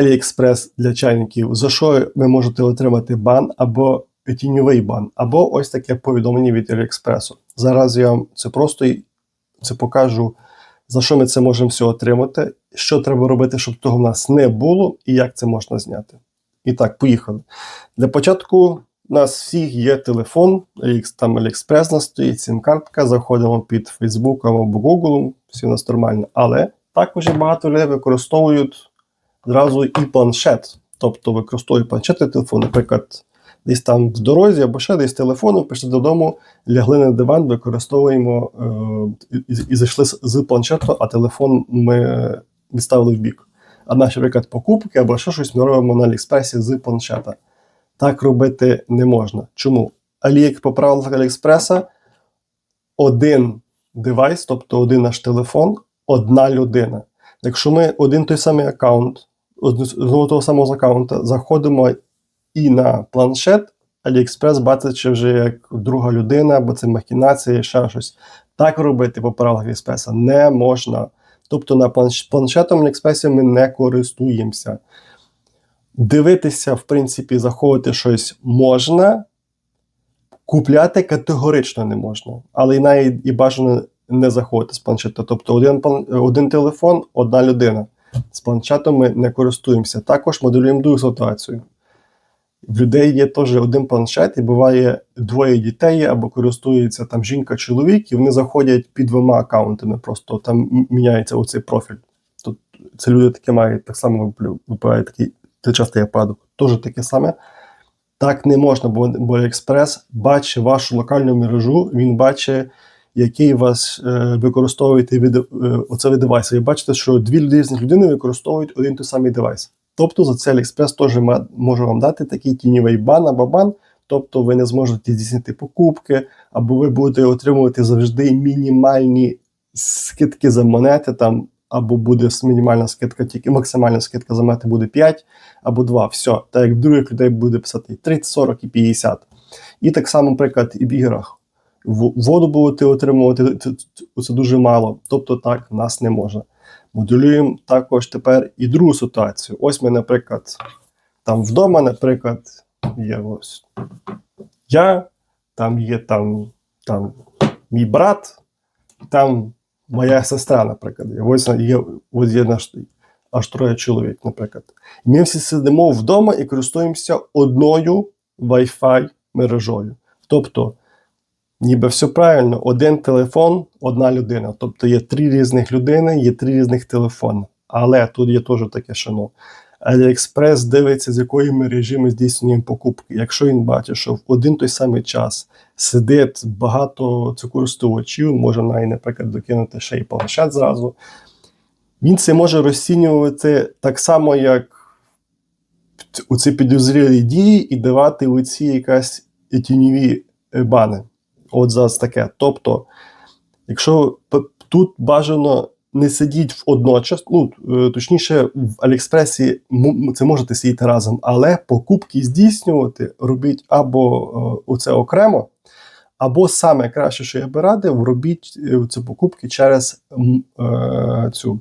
AliExpress для чайників, за що ви можете отримати бан або тіньовий бан, або ось таке повідомлення від AliExpress. Зараз я вам це просто це покажу, за що ми це можемо все отримати, що треба робити, щоб того в нас не було, і як це можна зняти. І так, поїхали. Для початку у нас всіх є телефон, там AliExpress у нас стоїть, сім-картка, заходимо під Facebook або Google, все у нас нормально. Але також багато людей використовують зразу і планшет. Тобто використовують планшет телефон. Наприклад, десь там в дорозі або ще десь телефоном, пішли додому, лягли на диван, використовуємо е, і, і зайшли з планшету, а телефон ми відставили в бік. А наші, наприклад, покупки або ще щось ми робимо на Аліекспресі з планшета. Так робити не можна. Чому? Алієк по правилах Аліекспреса один девайс, тобто один наш телефон, одна людина. Якщо ми один той самий аккаунт, з з того самого аккаунта заходимо і на планшет, AliExpress бачить, вже як друга людина, або це махінація, ще щось. Так робити по правилах AliExpress не можна. Тобто на планшетом AliExpress ми не користуємося. Дивитися, в принципі, заходити щось можна, купляти категорично не можна, але і навіть і бажано не заходити з планшета. Тобто один, один телефон, одна людина. З планшетом ми не користуємося. Також моделюємо другу ситуацію. В людей є теж один планшет, і буває двоє дітей або користується там жінка-чоловік, і вони заходять під двома аккаунтами. Просто там міняється оцей профіль. Тут це люди таке мають так само випадає такий частий випадок. Теж таке саме. Так не можна, бо, бо Експрес бачить вашу локальну мережу, він бачить, який вас е, використовуєте від, е, оце девайс. Ви бачите, що дві різних людини використовують один той самий девайс. Тобто за це AliExpress теж може вам дати такий тіньовий бан або бан. Тобто ви не зможете здійснити покупки, або ви будете отримувати завжди мінімальні скидки за монети, там, або буде мінімальна скидка, тільки максимальна скидка за монети буде 5 або 2. Все. Так як в других людей буде писати 30, 40 і 50. І так само, наприклад, і в іграх. Воду будете отримувати це дуже мало. Тобто так в нас не можна. Моделюємо також тепер і другу ситуацію. Ось ми, наприклад, там вдома, наприклад, є ось я, там є там, там мій брат, там моя сестра, наприклад. Ось є, ось є наш аж троє чоловік, наприклад. Ми всі сидимо вдома і користуємося одною Wi-Fi мережою. Тобто, ніби все правильно, один телефон, одна людина. Тобто є три різних людини, є три різних телефони. Але тут є теж таке шано. AliExpress дивиться, з якої мережі ми здійснюємо покупки. Якщо він бачить, що в один той самий час сидить багато користувачів, може навіть, наприклад, докинути ще й планшет зразу. Він це може розцінювати так само, як у ці підозрілі дії, і давати у ці якась тіньові е, бани. От зараз таке. Тобто, якщо тут бажано не сидіть водночас, ну е, точніше, в Аліекспресі це можете сидіти разом, але покупки здійснювати робіть або е, оце окремо, або саме краще, що я би радив, робіть е, ці покупки через цю.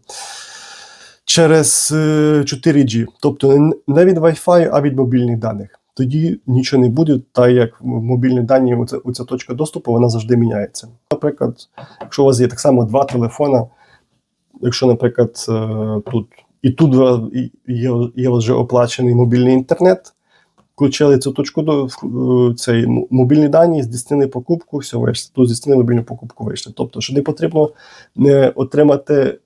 Через е, 4G, тобто не від Wi-Fi, а від мобільних даних. Тоді нічого не буде, так як мобільні дані, оця, оця точка доступу, вона завжди міняється. Наприклад, якщо у вас є так само два телефона, якщо, наприклад, е, тут і тут є, є вже оплачений мобільний інтернет, включили цю точку до е, цей мобільні дані, здійснили покупку, все вийшло. Тут здійснили мобільну покупку, вийшли. Тобто, що не потрібно не отримати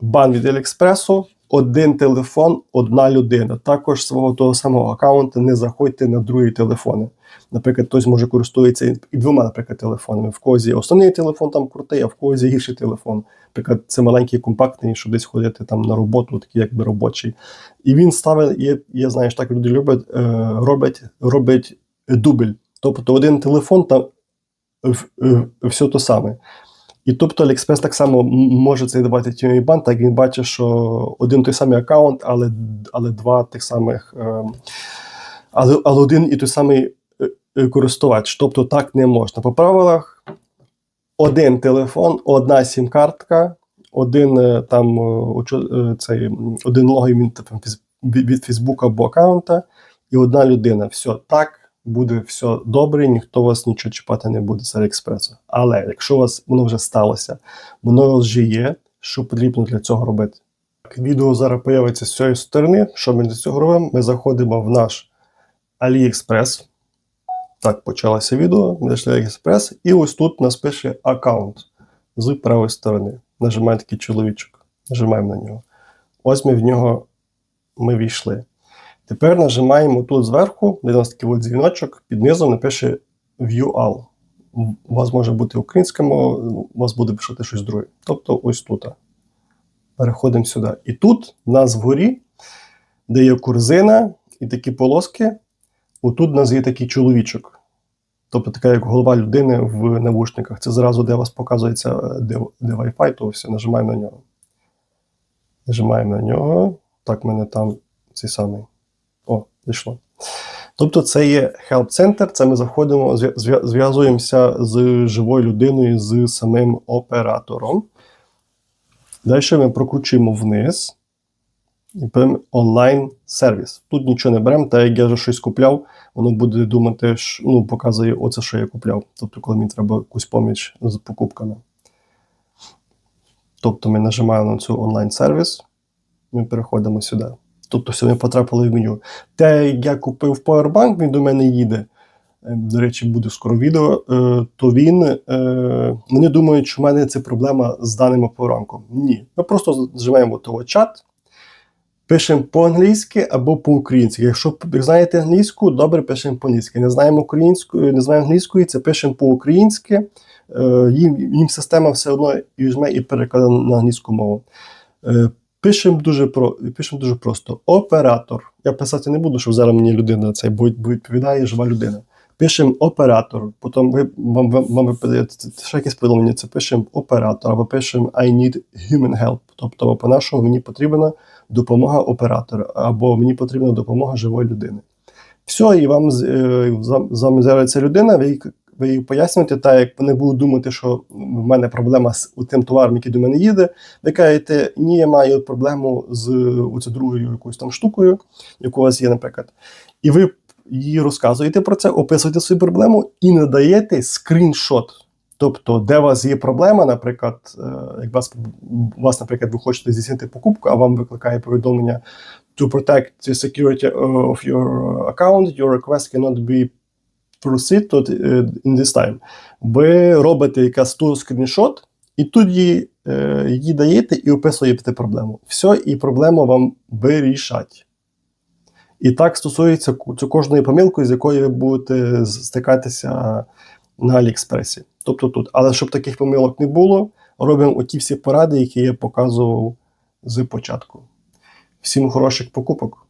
бан від Аліекспресу, один телефон, одна людина. Також свого того самого аккаунта не заходьте на другі телефони. Наприклад, хтось може користується і двома, наприклад, телефонами. В когось основний телефон там крутий, а в когось є гірший телефон. Наприклад, це маленький компактний, щоб десь ходити там на роботу, такий якби робочий. І він ставить, є, є знаєш, так люди люблять, е, робить, робить дубль. Тобто один телефон там все то саме. І тобто AliExpress так само може цей давати тіньовий бан, так він бачить, що один той самий аккаунт, але, але два тих самих, е, але, але один і той самий е, е, користувач. Тобто так не можна. По правилах один телефон, одна сім-картка, один е, там цей, один логін від Фейсбука або аккаунта, і одна людина. Все так буде все добре, ніхто вас нічого чіпати не буде з Аліекспресу. Але якщо у вас воно вже сталося, воно вже є, що потрібно для цього робити? Відео зараз появиться з цієї сторони. Що ми для цього робимо? Ми заходимо в наш AliExpress. Так, почалося відео. Ми зайшли AliExpress, і ось тут нас пише аккаунт з правої сторони. Нажимаємо такий чоловічок. Нажимаємо на нього. Ось ми в нього ми війшли. Тепер нажимаємо тут зверху, де у нас такий от дзвіночок, під низом напише View All. У вас може бути українська мова, у вас буде писати щось друге. Тобто ось тут. Переходимо сюди. І тут у нас вгорі, де є корзина і такі полоски, отут у нас є такий чоловічок. Тобто така як голова людини в навушниках. Це зразу, де у вас показується, е, де, де Wi-Fi, то все, нажимаємо на нього. Нажимаємо на нього. Так, в мене там цей самий. О, зайшло. Тобто, це є Center, це ми заходимо, зв'я- зв'я- зв'язуємося з живою людиною, з самим оператором. Далі ми прокручуємо вниз і беремо онлайн сервіс. Тут нічого не беремо, та як я вже щось купляв, воно буде думати, що, ну, показує оце, що я купляв. Тобто, коли мені треба якусь поміч з покупками. Тобто ми нажимаємо на цю онлайн сервіс, ми переходимо сюди. Тобто, все, ми потрапили в меню. Те, як я купив Powerbank, він до мене їде. Е, До речі, буде скоро відео. е, То він е, вони думають, що в мене це проблема з даним Powerbank. Ні. Ми просто нажимаємо того чат, пишемо по-англійськи або по-українськи. Якщо знаєте англійську, добре пишемо по-англійськи. Не знаємо українською, не знаємо англійської, це пишемо по-українськи. Їм, їм система все одно візьме і перекладе на англійську мову. Пишемо дуже про пишемо дуже просто. Оператор. Я писати не буду, щоб зараз мені людина це відповідає жива людина. Пишемо оператор. Потім ви вам, вам, ще якесь повідомлення. Це пишемо оператор, або пишемо I need human help. Тобто, по-нашому мені потрібна допомога оператора, або мені потрібна допомога живої людини. Все, і вам е, з вами з'явиться людина, ви ви їй пояснюєте, так як вони будуть думати, що в мене проблема з тим товаром, який до мене їде. Ви кажете, ні, я маю проблему з оце другою якоюсь там штукою, яку у вас є, наприклад. І ви їй розказуєте про це, описуєте свою проблему і надаєте скріншот. Тобто, де у вас є проблема, наприклад, е, як вас, вас, наприклад, ви хочете здійснити покупку, а вам викликає повідомлення to protect the security of your account, your request cannot be proceed to uh, in this time. Ви робите якась ту скріншот, і її, е, її даєте і описуєте проблему. Все, і проблему вам вирішать. І так стосується кожної помилки, з якою ви будете стикатися на Аліекспресі. Тобто тут. Але щоб таких помилок не було, робимо оті всі поради, які я показував з початку. Всім хороших покупок!